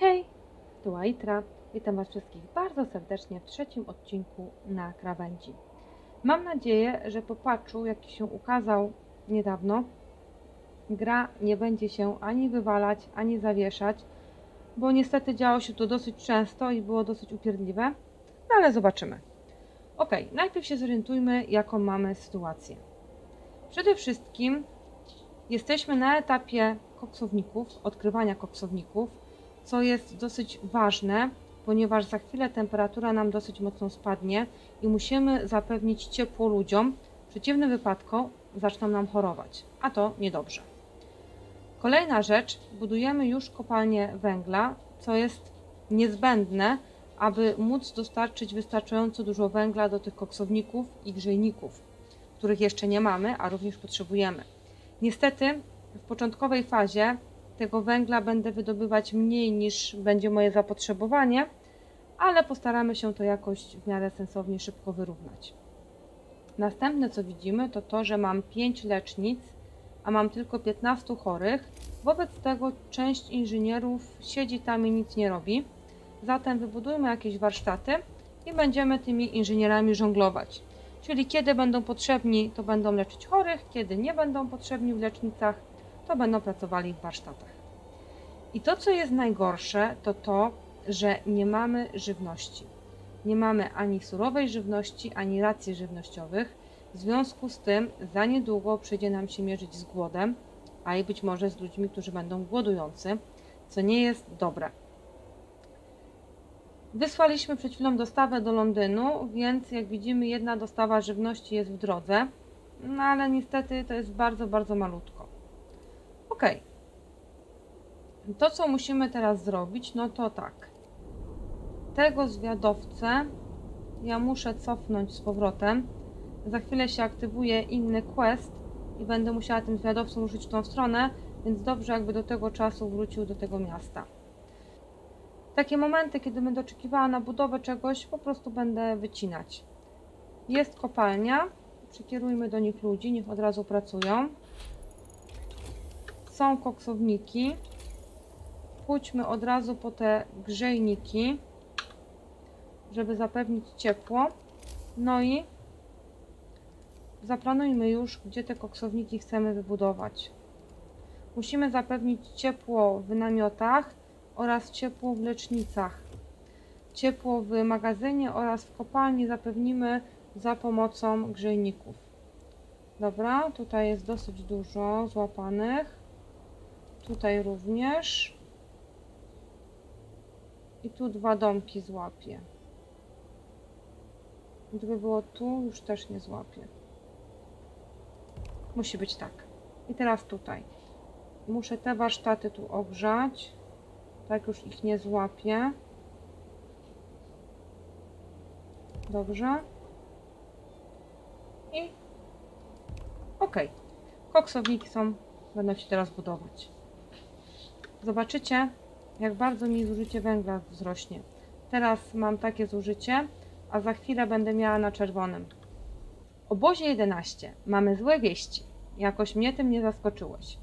Hej, tu Aitra. Witam Was wszystkich bardzo serdecznie w trzecim odcinku na krawędzi. Mam nadzieję, że po patchu, jaki się ukazał niedawno, gra nie będzie się ani wywalać, ani zawieszać, bo niestety działo się to dosyć często i było dosyć upierdliwe, no ale zobaczymy. Ok, najpierw się zorientujmy, jaką mamy sytuację. Przede wszystkim jesteśmy na etapie koksowników, odkrywania koksowników, co jest dosyć ważne, ponieważ za chwilę temperatura nam dosyć mocno spadnie i musimy zapewnić ciepło ludziom. W przeciwnym wypadku zaczną nam chorować, a to niedobrze. Kolejna rzecz, budujemy już kopalnię węgla, co jest niezbędne, aby móc dostarczyć wystarczająco dużo węgla do tych koksowników i grzejników, których jeszcze nie mamy, a również potrzebujemy. Niestety w początkowej fazie tego węgla będę wydobywać mniej niż będzie moje zapotrzebowanie, ale postaramy się to jakoś w miarę sensownie szybko wyrównać. Następne co widzimy to to, że mam 5 lecznic, a mam tylko 15 chorych. Wobec tego część inżynierów siedzi tam i nic nie robi. Zatem wybudujmy jakieś warsztaty i będziemy tymi inżynierami żonglować. Czyli kiedy będą potrzebni, to będą leczyć chorych, kiedy nie będą potrzebni w lecznicach, to będą pracowali w warsztatach. I to, co jest najgorsze, to to, że nie mamy żywności. Nie mamy ani surowej żywności, ani racji żywnościowych. W związku z tym, za niedługo przyjdzie nam się mierzyć z głodem, a i być może z ludźmi, którzy będą głodujący, co nie jest dobre. Wysłaliśmy przed chwilą dostawę do Londynu, więc jak widzimy, jedna dostawa żywności jest w drodze, no ale niestety to jest bardzo, bardzo malutko. Ok. To, co musimy teraz zrobić, no to tak. Tego zwiadowcę ja muszę cofnąć z powrotem. Za chwilę się aktywuje inny quest i będę musiała tym zwiadowcą ruszyć w tą stronę, więc dobrze jakby do tego czasu wrócił do tego miasta. Takie momenty, kiedy będę oczekiwała na budowę czegoś, po prostu będę wycinać. Jest kopalnia, przekierujmy do nich ludzi, niech od razu pracują. Są koksowniki. Pójdźmy od razu po te grzejniki, żeby zapewnić ciepło. No i zaplanujmy już, gdzie te koksowniki chcemy wybudować. Musimy zapewnić ciepło w namiotach oraz ciepło w lecznicach. Ciepło w magazynie oraz w kopalni zapewnimy za pomocą grzejników. Dobra, tutaj jest dosyć dużo złapanych. Tutaj również. I tu dwa domki złapię. Gdyby było tu, już też nie złapię. Musi być tak. I teraz tutaj. Muszę te warsztaty tu ogrzać. Tak już ich nie złapię. Dobrze. I ok. Koksowniki są, będą się teraz budować. Zobaczycie, jak bardzo mi zużycie węgla wzrośnie. Teraz mam takie zużycie, a za chwilę będę miała na czerwonym. Obozie 11 mamy złe wieści. Jakoś mnie tym nie zaskoczyłeś.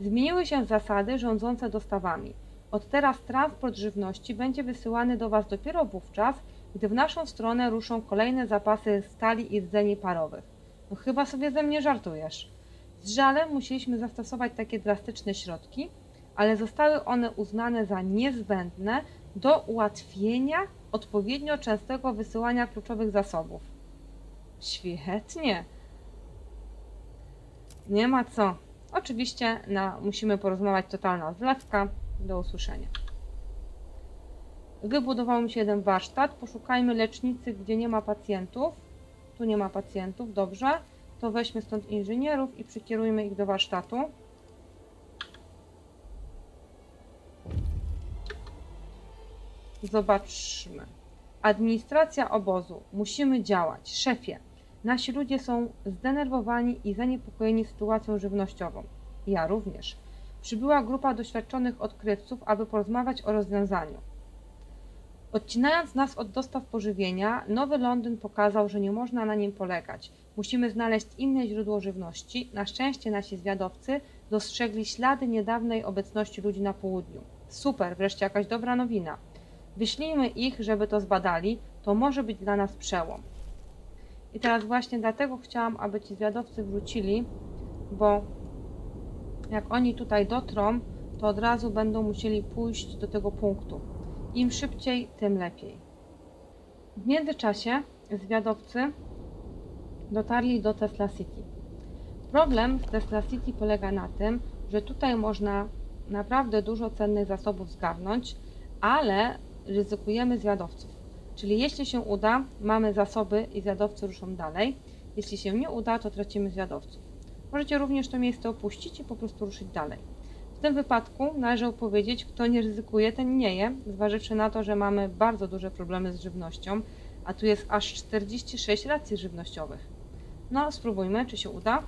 Zmieniły się zasady rządzące dostawami. Od teraz transport żywności będzie wysyłany do Was dopiero wówczas, gdy w naszą stronę ruszą kolejne zapasy stali i rdzeni parowych. No chyba sobie ze mnie żartujesz. Z żalem musieliśmy zastosować takie drastyczne środki, ale zostały one uznane za niezbędne do ułatwienia odpowiednio częstego wysyłania kluczowych zasobów. Świetnie. Nie ma co. Oczywiście na, musimy porozmawiać totalna zlewka. Do usłyszenia. Wybudował mi się jeden warsztat. Poszukajmy lecznicy, gdzie nie ma pacjentów. Tu nie ma pacjentów, dobrze. To weźmy stąd inżynierów i przykierujmy ich do warsztatu. Zobaczmy. Administracja obozu. Musimy działać. Szefie, nasi ludzie są zdenerwowani i zaniepokojeni sytuacją żywnościową. Ja również. Przybyła grupa doświadczonych odkrywców, aby porozmawiać o rozwiązaniu. Odcinając nas od dostaw pożywienia, Nowy Londyn pokazał, że nie można na nim polegać. Musimy znaleźć inne źródło żywności. Na szczęście nasi zwiadowcy dostrzegli ślady niedawnej obecności ludzi na południu. Super, wreszcie jakaś dobra nowina. Wyślijmy ich, żeby to zbadali, to może być dla nas przełom. I teraz właśnie dlatego chciałam, aby ci zwiadowcy wrócili, bo jak oni tutaj dotrą, to od razu będą musieli pójść do tego punktu. Im szybciej, tym lepiej. W międzyczasie zwiadowcy dotarli do Tesla City. Problem z Tesla City polega na tym, że tutaj można naprawdę dużo cennych zasobów zgarnąć, ale ryzykujemy zwiadowców. Czyli jeśli się uda, mamy zasoby i zwiadowcy ruszą dalej. Jeśli się nie uda, to tracimy zwiadowców. Możecie również to miejsce opuścić i po prostu ruszyć dalej. W tym wypadku należy powiedzieć, kto nie ryzykuje, ten nie je, zważywszy na to, że mamy bardzo duże problemy z żywnością, a tu jest aż 46 racji żywnościowych. No, spróbujmy, czy się uda.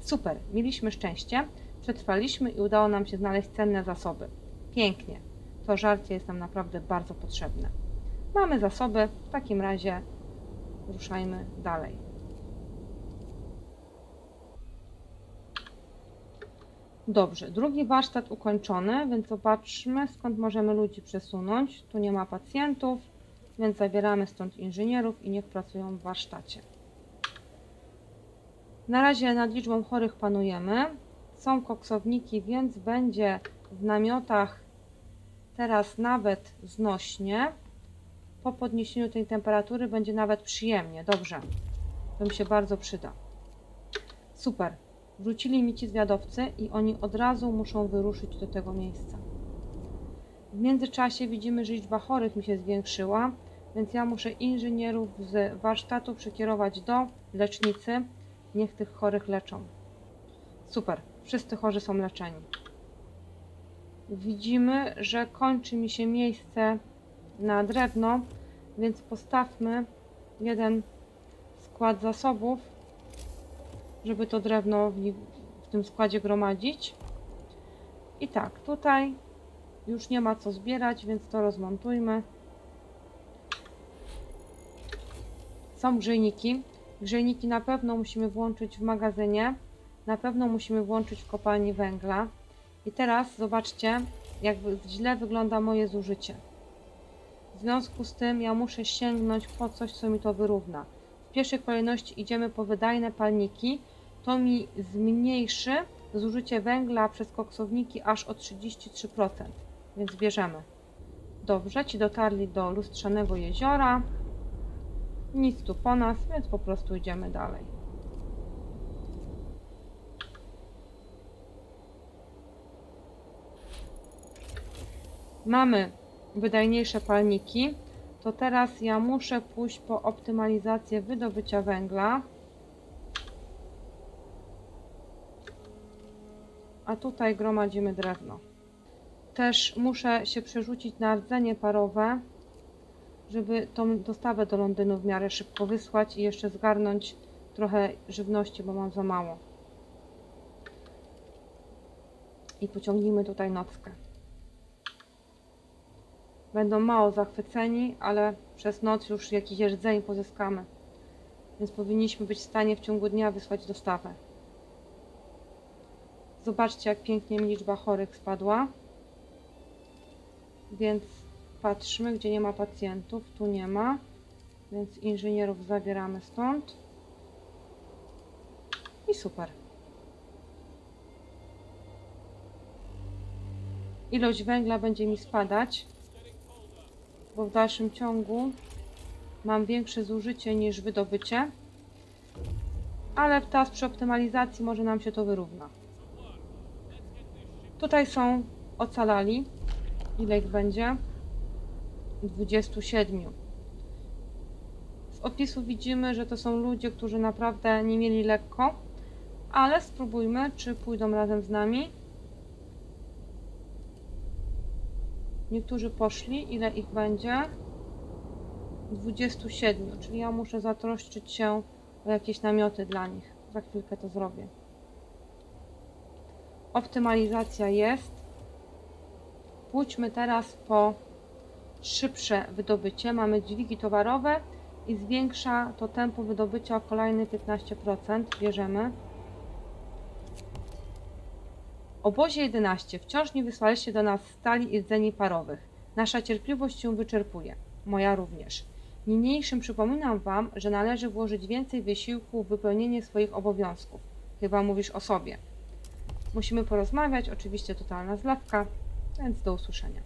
Super, mieliśmy szczęście, przetrwaliśmy i udało nam się znaleźć cenne zasoby. Pięknie, to żarcie jest nam naprawdę bardzo potrzebne. Mamy zasoby, w takim razie ruszajmy dalej. Dobrze, drugi warsztat ukończony, więc zobaczmy skąd możemy ludzi przesunąć. Tu nie ma pacjentów, więc zabieramy stąd inżynierów i niech pracują w warsztacie. Na razie nad liczbą chorych panujemy. Są koksowniki, więc będzie w namiotach teraz nawet znośnie. Po podniesieniu tej temperatury będzie nawet przyjemnie. Dobrze. Mi się bardzo przyda. Super. Wrócili mi ci zwiadowcy i oni od razu muszą wyruszyć do tego miejsca. W międzyczasie widzimy, że liczba chorych mi się zwiększyła, więc ja muszę inżynierów z warsztatu przekierować do lecznicy. Niech tych chorych leczą. Super. Wszyscy chorzy są leczeni. Widzimy, że kończy mi się miejsce na drewno, więc postawmy jeden skład zasobów, żeby to drewno w, tym składzie gromadzić. I tak, tutaj już nie ma co zbierać, więc to rozmontujmy. Są grzejniki. Grzejniki na pewno musimy włączyć w magazynie. Na pewno musimy włączyć w kopalni węgla. I teraz zobaczcie, jak źle wygląda moje zużycie. W związku z tym ja muszę sięgnąć po coś, co mi to wyrówna. W pierwszej kolejności idziemy po wydajne palniki. To mi zmniejszy zużycie węgla przez koksowniki aż o 33%. Więc bierzemy. Dobrze, ci dotarli do lustrzanego jeziora. Nic tu po nas, więc po prostu idziemy dalej. Mamy wydajniejsze palniki, to teraz ja muszę pójść po optymalizację wydobycia węgla. A tutaj gromadzimy drewno. Też muszę się przerzucić na rdzenie parowe, żeby tą dostawę do Londynu w miarę szybko wysłać i jeszcze zgarnąć trochę żywności, bo mam za mało. I pociągnijmy tutaj nockę. Będą mało zachwyceni, ale przez noc już jakiś rdzeń pozyskamy. Więc powinniśmy być w stanie w ciągu dnia wysłać dostawę. Zobaczcie, jak pięknie liczba chorych spadła. Więc patrzmy, gdzie nie ma pacjentów. Tu nie ma. Więc inżynierów zabieramy stąd. I super. Ilość węgla będzie mi spadać bo w dalszym ciągu mam większe zużycie niż wydobycie, ale teraz przy optymalizacji może nam się to wyrówna. Tutaj są ocalali. Ile ich będzie? 27. Z opisu widzimy, że to są ludzie, którzy naprawdę nie mieli lekko, ale spróbujmy, czy pójdą razem z nami. Niektórzy poszli. Ile ich będzie? 27, czyli ja muszę zatroszczyć się o jakieś namioty dla nich. Za chwilkę to zrobię. Optymalizacja jest. Pójdźmy teraz po szybsze wydobycie. Mamy dźwigi towarowe i zwiększa to tempo wydobycia o kolejne 15%. Bierzemy. Obozie 11. Wciąż nie wysłaliście do nas stali i rdzeni parowych. Nasza cierpliwość się wyczerpuje. Moja również. Niniejszym przypominam Wam, że należy włożyć więcej wysiłku w wypełnienie swoich obowiązków. Chyba mówisz o sobie. Musimy porozmawiać, oczywiście totalna zlewka, więc do usłyszenia.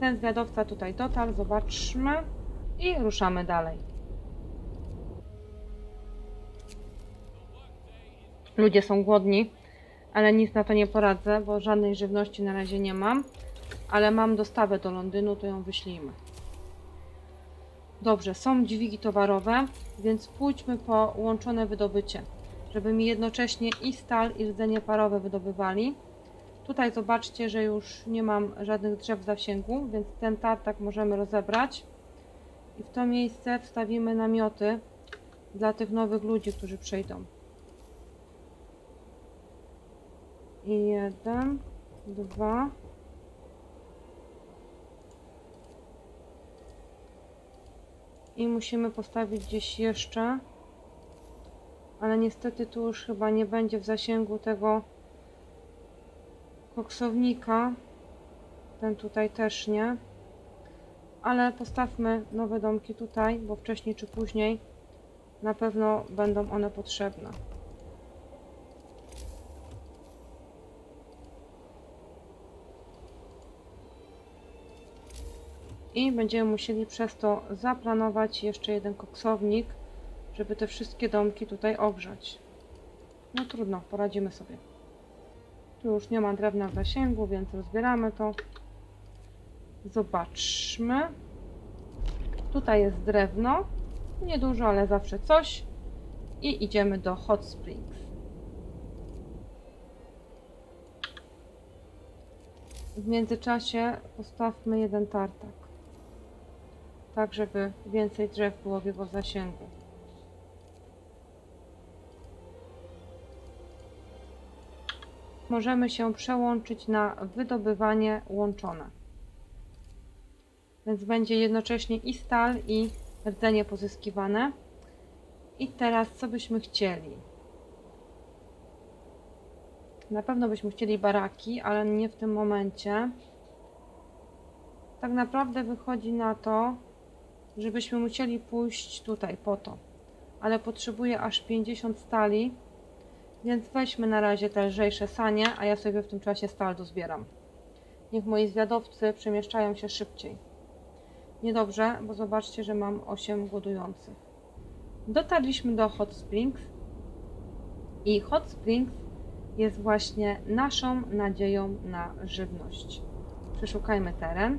Ten zwiadowca tutaj dotarł, zobaczmy i ruszamy dalej. Ludzie są głodni, ale nic na to nie poradzę, bo żadnej żywności na razie nie mam, ale mam dostawę do Londynu, to ją wyślijmy. Dobrze, są dźwigi towarowe, więc pójdźmy po łączone wydobycie, żeby mi jednocześnie i stal, i rdzenie parowe wydobywali. Tutaj zobaczcie, że już nie mam żadnych drzew w zasięgu, więc ten tartak możemy rozebrać. I w to miejsce wstawimy namioty dla tych nowych ludzi, którzy przyjdą. I jeden, dwa. I musimy postawić gdzieś jeszcze. Ale niestety tu już chyba nie będzie w zasięgu tego koksownika. Ten tutaj też nie. Ale postawmy nowe domki tutaj, bo wcześniej czy później na pewno będą one potrzebne. I będziemy musieli przez to zaplanować jeszcze jeden koksownik, żeby te wszystkie domki tutaj ogrzać. No trudno, poradzimy sobie. Tu już nie ma drewna w zasięgu, więc rozbieramy to. Zobaczmy. Tutaj jest drewno. Niedużo, ale zawsze coś. I idziemy do Hot Springs. W międzyczasie postawmy jeden tartak. Tak, żeby więcej drzew było w jego zasięgu. możemy się przełączyć na wydobywanie łączone. Więc będzie jednocześnie i stal, i rdzenie pozyskiwane. I teraz co byśmy chcieli? Na pewno byśmy chcieli baraki, ale nie w tym momencie. Tak naprawdę wychodzi na to, żebyśmy musieli pójść tutaj po to. Ale potrzebuję aż 50 stali więc weźmy na razie te lżejsze sanie, a ja sobie w tym czasie stal dozbieram. Niech moi zwiadowcy przemieszczają się szybciej. Niedobrze, bo zobaczcie, że mam 8 głodujących. Dotarliśmy do Hot Springs i Hot Springs jest właśnie naszą nadzieją na żywność. Przeszukajmy teren.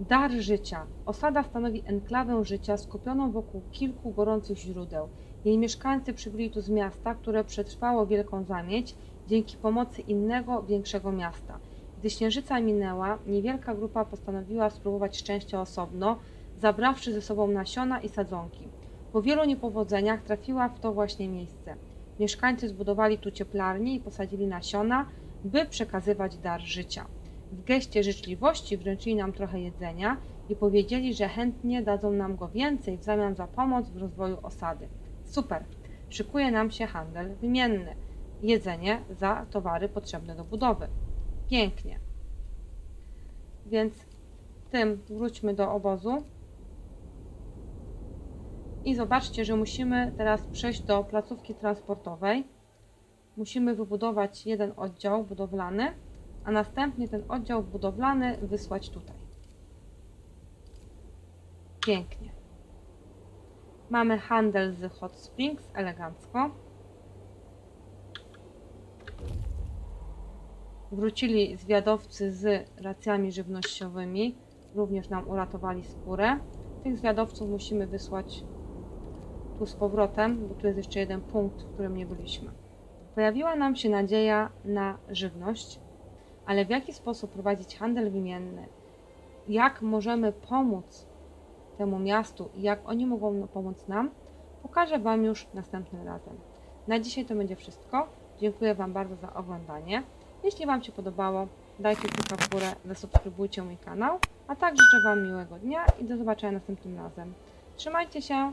Dar życia. Osada stanowi enklawę życia skupioną wokół kilku gorących źródeł. Jej mieszkańcy przybyli tu z miasta, które przetrwało wielką zamieć dzięki pomocy innego, większego miasta. Gdy śnieżyca minęła, niewielka grupa postanowiła spróbować szczęścia osobno, zabrawszy ze sobą nasiona i sadzonki. Po wielu niepowodzeniach trafiła w to właśnie miejsce. Mieszkańcy zbudowali tu cieplarnię i posadzili nasiona, by przekazywać dar życia. W geście życzliwości wręczyli nam trochę jedzenia i powiedzieli, że chętnie dadzą nam go więcej w zamian za pomoc w rozwoju osady. Super. Szykuje nam się handel wymienny. Jedzenie za towary potrzebne do budowy. Pięknie. Więc tym wróćmy do obozu. I zobaczcie, że musimy teraz przejść do placówki transportowej. Musimy wybudować jeden oddział budowlany, a następnie ten oddział budowlany wysłać tutaj. Pięknie. Mamy handel z Hot Springs, elegancko. Wrócili zwiadowcy z racjami żywnościowymi, również nam uratowali skórę. Tych zwiadowców musimy wysłać tu z powrotem, bo tu jest jeszcze jeden punkt, w którym nie byliśmy. Pojawiła nam się nadzieja na żywność, ale w jaki sposób prowadzić handel wymienny? Jak możemy pomóc temu miastu i jak oni mogą pomóc nam, pokażę Wam już następnym razem. Na dzisiaj to będzie wszystko. Dziękuję Wam bardzo za oglądanie. Jeśli Wam się podobało, dajcie kciuka w górę, zasubskrybujcie mój kanał, a tak życzę Wam miłego dnia i do zobaczenia następnym razem. Trzymajcie się!